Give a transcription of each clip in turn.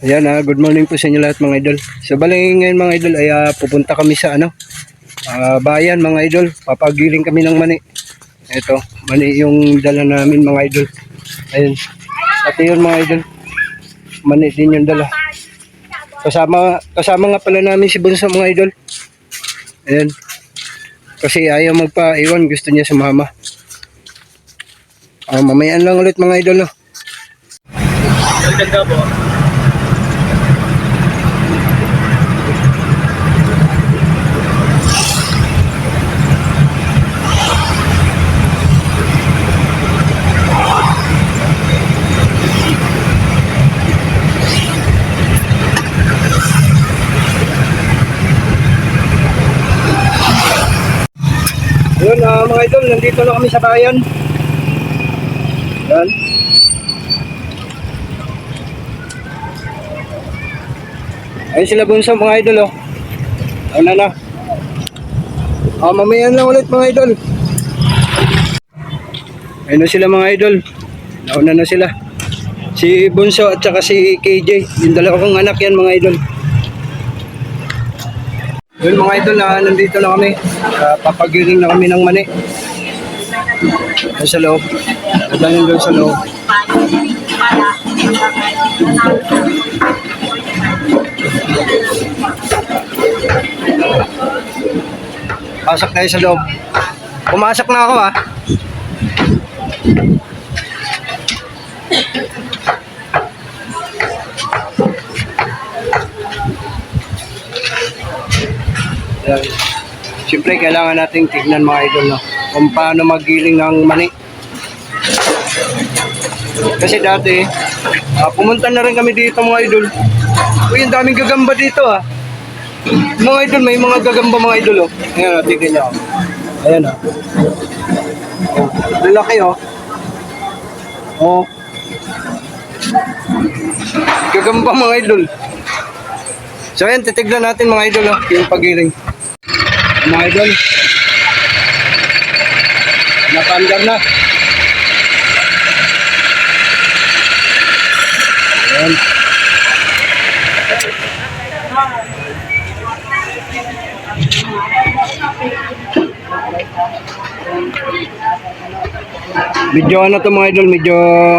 Ayan ah, good morning po sa inyo lahat mga idol. Sa balay ngayon mga idol ay ah, pupunta kami sa ano, ah, bayan mga idol. Papagiling kami ng mani. Ito, mani yung dala namin mga idol. Ayun. At yun mga idol. Mani din yung dala. Kasama, kasama nga pala namin si Bunso mga idol. Ayan. Kasi ayaw magpa-iwan, gusto niya sumama. Ah, mamayaan lang ulit mga idol. No? Ganda po. Yun, ah, mga idol, nandito na kami sa bayan. Yan. Ayun sila bunso, mga idol, oh. Ayun na na. Ah, mamayan lang ulit, mga idol. Ayun na sila, mga idol. Nauna na sila. Si Bunso at saka si KJ. Yung dalawa kong anak yan, mga idol. Yun mga idol, na nandito na kami. Uh, papagiling na kami ng mani. Doon sa loob. Nadaling doon sa loob. Pasok tayo sa loob. Pumasok na ako ah. Yan. Siyempre, kailangan nating tignan mga idol no? kung paano magiling ng mani. Kasi dati, ah, pumunta na rin kami dito mga idol. Uy, ang daming gagamba dito ah. Mga idol, may mga gagamba mga idol oh. Ayan oh, tignan nyo. Ayan oh. oh. ang Laki oh. Oh. Gagamba mga idol. So ayan, titignan natin mga idol oh, yung pagiling. Mga idol. Napandar na. Ayan. Medyo ano to mga idol, medyo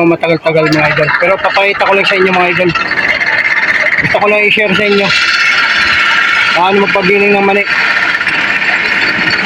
matagal-tagal mga idol. Pero papakita ko lang sa inyo mga idol. Gusto ko lang i-share sa inyo. Paano magpagiling ng mani.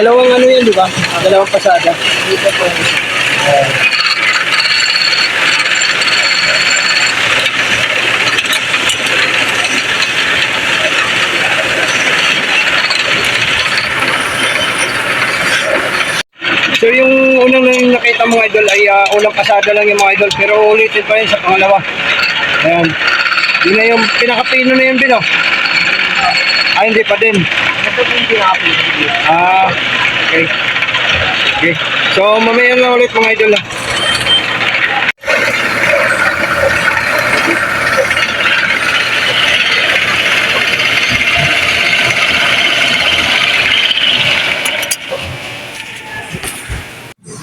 Dalawang ano yan, di ba? Dalawang pasada. Dito po. So yung unang nang nakita mga idol ay ah, unang pasada lang yung mga idol pero ulitin pa yun sa pangalawa. Ayan. Yun na yung pinakapino na yun, Bino. Ah, hindi pa din. Ito po yung pinaka-pili. Ah, okay. Okay. So, mamaya na ulit mga idol. ah.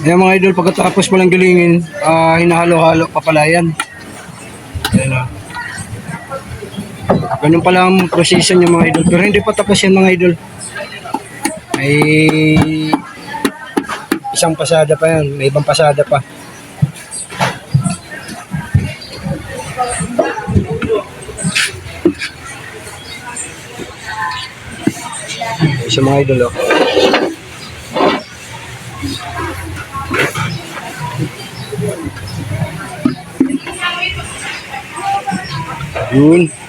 Ayan mga idol, pagkatapos mo lang gilingin, ah, hinahalo-halo pa pala yan. Ayan ah. Ganun pala ang proseso niya mga idol. Pero hindi pa tapos yan mga idol. May isang pasada pa yan. May ibang pasada pa. Sa mga idol, oh. Yun.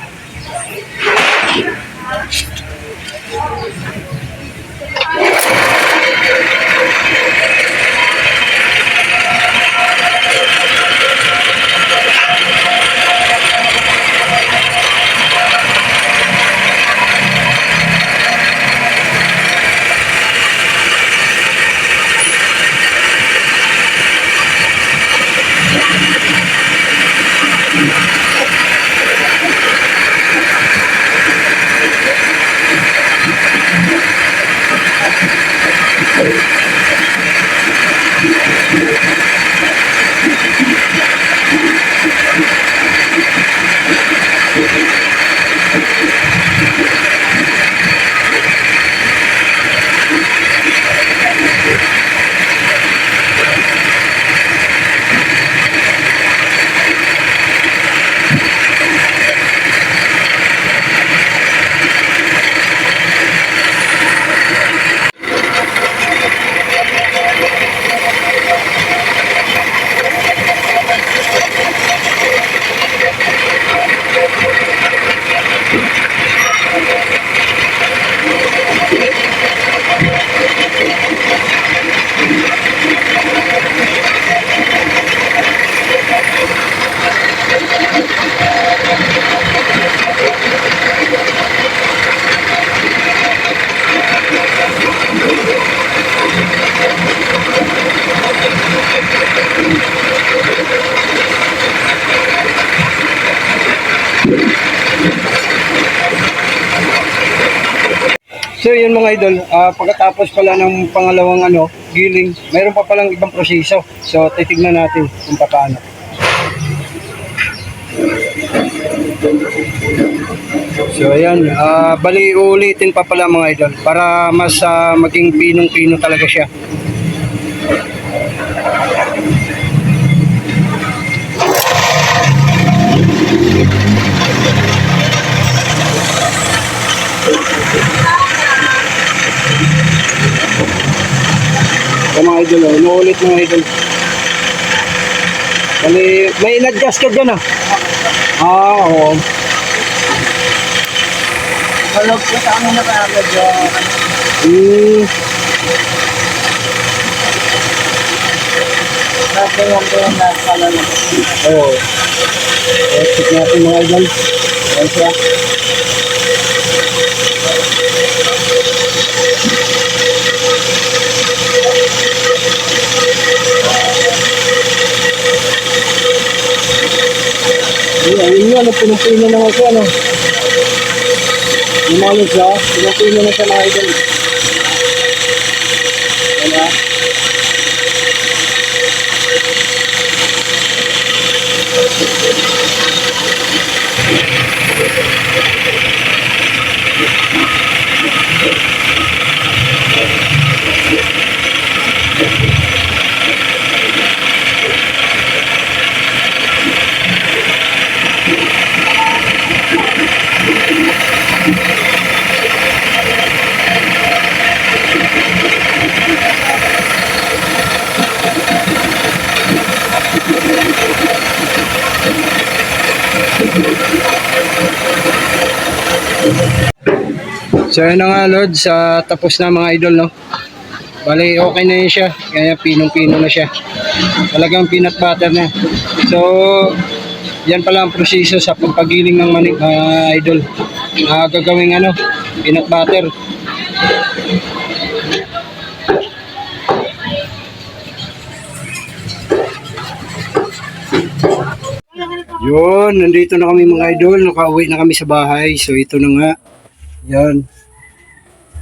So yun mga idol, ah, pagkatapos pala ng pangalawang ano, giling, mayroon pa palang ibang proseso. So titignan natin kung paano. So ayan, ah, bali uulitin pa pala mga idol para mas ah, maging pinong-pino talaga siya. Sa mga idol, oh, inuulit mga idol. Bali, may in-adjust ka dyan ah. Ah, oo. Malog ko sa amin na kaya medyo Hmm, natin yung kaya na pala na. oo. Check natin mga idol. Ayan siya. Ayun, ayun yun, pinupino na nga siya, ano. Lumalos siya, pinupino na siya mga idol. Wala. So yun na nga Lord, sa tapos na mga idol no. Bali okay na yun siya, kaya pinong-pino na siya. Talagang peanut butter na. So yan pala ang proseso sa pagpagiling ng mani, mga idol. Uh, gagawing ano, peanut butter. Yun, nandito na kami mga idol. Nakauwi na kami sa bahay. So ito na nga. Yan.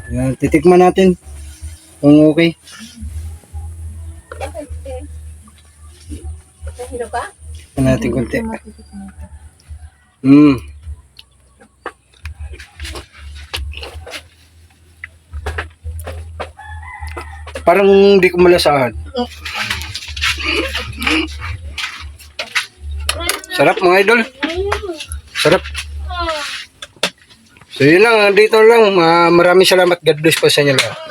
Yan, titikman natin. Kung okay. Hiro ka? Tikman natin konti. Hmm. Parang hindi ko malasahan. Sarap mga idol. Sarap. So yun lang, dito lang. Ah, maraming salamat. God bless po sa inyo lahat.